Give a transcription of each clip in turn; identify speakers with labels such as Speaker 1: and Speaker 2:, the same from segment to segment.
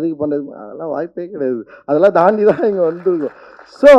Speaker 1: அதுக்கு பண்ணுறது அதெல்லாம் வாய்ப்பே கிடையாது. அதெல்லாம் தாண்டி தான் இங்கே வந்துருக்கோம். ஸோ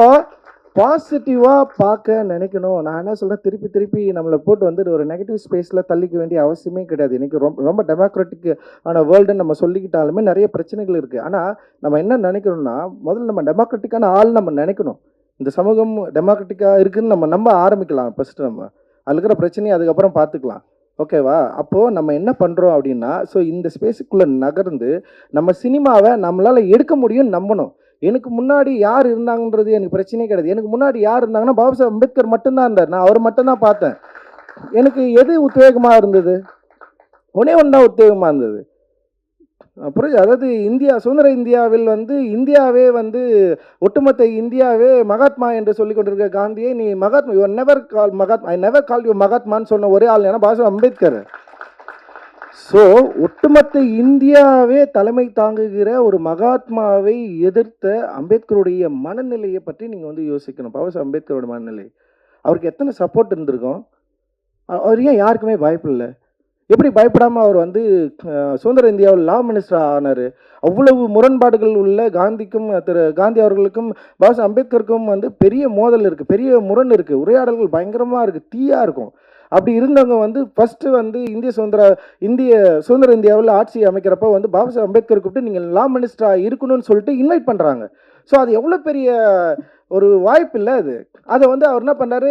Speaker 1: பாசிட்டிவாக பார்க்க நினைக்கணும். நான் என்ன சொல்கிறேன் திருப்பி திருப்பி நம்மளை போட்டு வந்து ஒரு நெகட்டிவ் ஸ்பேஸில் தள்ளிக்க வேண்டிய அவசியமே கிடையாது. இன்னைக்கு ரொம்ப ரொம்ப டெமோக்ராட்டிக் ஆன வேர்ல்டுன்னு நம்ம சொல்லிக்கிட்டாலுமே நிறைய பிரச்சனைகள் இருக்குது ஆனால் நம்ம என்ன நினைக்கணும்னா முதல்ல நம்ம டெமோக்ராட்டிக்கான ஆள் நம்ம நினைக்கணும். இந்த சமூகம் டெமோக்ராட்டிக்காக இருக்குதுன்னு நம்ம நம்ப ஆரம்பிக்கலாம். ஃபஸ்ட்டு நம்ம. அதில் இருக்கிற பிரச்சனையை அதுக்கப்புறம் பார்த்துக்கலாம். ஓகேவா? அப்போது நம்ம என்ன பண்ணுறோம் அப்படின்னா ஸோ இந்த ஸ்பேஸுக்குள்ளே நகர்ந்து நம்ம சினிமாவை நம்மளால் எடுக்க முடியும்னு நம்பணும். எனக்கு முன்னாடி யார் இருந்தாங்கன்றது எனக்கு பிரச்சனையே கிடையாது. எனக்கு முன்னாடி யார் இருந்தாங்கன்னா பாபா சாஹேப் அம்பேத்கர் மட்டும்தான் இருந்தார். நான் அவர் மட்டும்தான் பார்த்தேன். எனக்கு எது உத்வேகமாக இருந்தது? ஒன்னே ஒன்றா உத்வேகமாக இருந்தது. புரியுது அதாவது இந்தியா சுதந்திர இந்தியாவில் வந்து இந்தியாவே வந்து ஒட்டுமொத்த இந்தியாவே மகாத்மா என்று சொல்லி கொண்டிருக்க காந்தியை நீ Mahatma your never call Mahatma I never call you மகாத்மான்னு சொன்ன ஒரே ஆள் ஏன்னா பாபா அம்பேத்கர். ஸோ ஒட்டுமொத்த இந்தியாவே தலைமை தாங்குகிற ஒரு மகாத்மாவை எதிர்த்த அம்பேத்கருடைய மனநிலையை பற்றி நீங்கள் வந்து யோசிக்கணும். பாபா அம்பேத்கரோட மனநிலை. அவருக்கு எத்தனை சப்போர்ட் இருந்திருக்கும்? அவர் ஏன் யாருக்குமே பயப்படல எப்படி பயப்படாமல் அவர் வந்து சுதந்திர இந்தியாவில் லா மினிஸ்டர் ஆனார்? அவ்வளவு முரண்பாடுகள் உள்ள காந்திக்கும் திரு காந்தி அவர்களுக்கும் பாபா அம்பேத்கருக்கும் வந்து பெரிய மோதல் இருக்குது பெரிய முரண் இருக்குது உரையாடல்கள் பயங்கரமாக இருக்குது தீயாக இருக்கும். அப்படி இருந்தவங்க வந்து ஃபஸ்ட்டு வந்து இந்திய சுதந்திர இந்திய சுதந்திர இந்தியாவில் ஆட்சி அமைக்கிறப்ப வந்து பாபா சாஹேப் அம்பேத்கர் கூப்பிட்டு நீங்கள் லா மினிஸ்டராக இருக்கணும்னு சொல்லிட்டு இன்வைட் பண்ணுறாங்க ஸோ அது எவ்வளோ பெரிய ஒரு வாய்ப்பு இல்லை அது. அதை வந்து அவர் என்ன பண்ணாரு?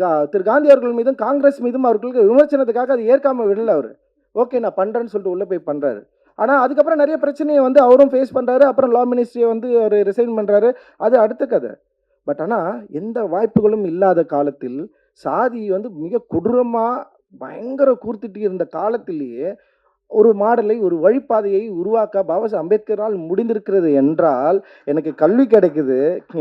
Speaker 1: கா- திரு காந்தி அவர்கள் மீதும் காங்கிரஸ் மீதும் அவர்களுக்கு விமர்சனத்துக்காக அதை ஏற்காம விடல அவர். ஓகே நான் பண்ணுறேன்னு சொல்லிட்டு உள்ளே போய் பண்ணுறாரு ஆனால் அதுக்கப்புறம் நிறைய பிரச்சனையை வந்து அவரும் ஃபேஸ் பண்ணுறாரு அப்புறம் லா மினிஸ்ட்ரியை வந்து அவர் ரிசைன் பண்ணுறாரு அது அடுத்த கதை. பட் ஆனால் எந்த வாய்ப்புகளும் இல்லாத காலத்தில் சாதி வந்து மிக கொடூரமாக பயங்கர கூர்த்திட்டு இருந்த காலத்திலேயே ஒரு மாடலை ஒரு வழிப்பாதையை உருவாக்க பாபாசா அம்பேத்கரால் முடிந்திருக்கிறது என்றால் எனக்கு கல்வி கிடைக்குது.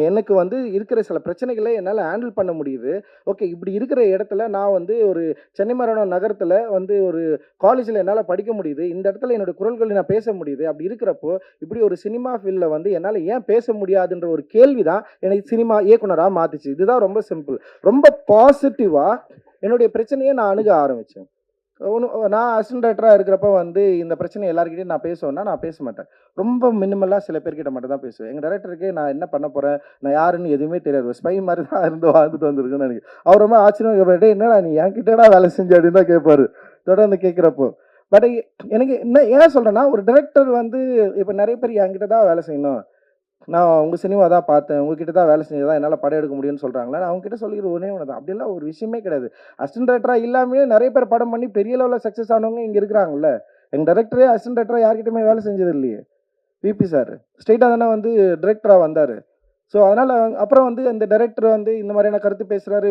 Speaker 1: எனக்கு வந்து இருக்கிற சில பிரச்சனைகளை என்னால் ஹேண்டில் பண்ண முடியுது. ஓகே இப்படி இருக்கிற இடத்துல நான் வந்து ஒரு சென்னை மரணம் நகரத்தில் வந்து ஒரு காலேஜில் என்னால் படிக்க முடியுது. இந்த இடத்துல என்னோடய குரல்களை நான் பேச முடியுது. அப்படி இருக்கிறப்போ இப்படி ஒரு சினிமா ஃபீல்டில் வந்து என்னால் ஏன் பேச முடியாதுன்ற ஒரு கேள்வி தான் எனக்கு சினிமா இயக்குனராக மாற்றுச்சு இதுதான் ரொம்ப சிம்பிள் ரொம்ப பாசிட்டிவாக என்னுடைய பிரச்சனையை நான் அணுக ஆரம்பித்தேன் ஒன்று நான் அசிஸ்டன்ட் இருக்கிறப்ப வந்து இந்த பிரச்சனை எல்லாருக்கிட்டையும் நான் பேசுவேன்னா நான் பேச மாட்டேன். ரொம்ப மினிமலாக சில பேர்கிட்ட மட்டும் தான் பேசுவேன். எங்கள் டேரக்டருக்கு நான் என்ன பண்ண போகிறேன் நான் யாருன்னு எதுவுமே தெரியாது. ஸ்பை மாதிரி தான் இருந்து வாழ்ந்துட்டு வந்திருக்குன்னு எனக்கு அவர் ரொம்ப ஆச்சரியம் கேட்பாரு என்னடா நீ? என்கிட்டடா வேலை செஞ்சு அப்படின்னு தான் கேட்பாரு தொடர்ந்து கேட்குறப்போ. பட் எனக்கு என்ன ஏன் சொல்கிறேன்னா ஒரு டைரக்டர் வந்து இப்போ நிறைய பேர் என்கிட்ட தான் வேலை செய்யணும். நான் உங்கள் சினிமா தான் பார்த்தேன். உங்ககிட்ட தான் வேலை செஞ்சதான் என்னால் படம் எடுக்க முடியும்னு சொல்கிறாங்களா நான் அவங்ககிட்ட சொல்லிக்கிற ஒன்றே ஒன்று தான் அப்படிலாம் ஒரு விஷயமே கிடையாது. அசிஸ்டன்ட் டேரக்டராக இல்லாமல் நிறைய பேர் படம் பண்ணி பெரிய லெவலில் சக்ஸஸ் ஆனவங்க இங்கே இருக்கிறாங்கல்ல. எங்கள் டேரக்டரே அசிஸ்டன்ட் டேரக்டராக யார்கிட்டயுமே வேலை செஞ்சது இல்லையே. விபி சார் ஸ்ட்ரெயிட்டாக தானே வந்து டிரெக்டராக வந்தார். ஸோ அதனால் அப்புறம் வந்து அந்த டைரக்டர் வந்து இந்த மாதிரியான கருத்து பேசுகிறாரு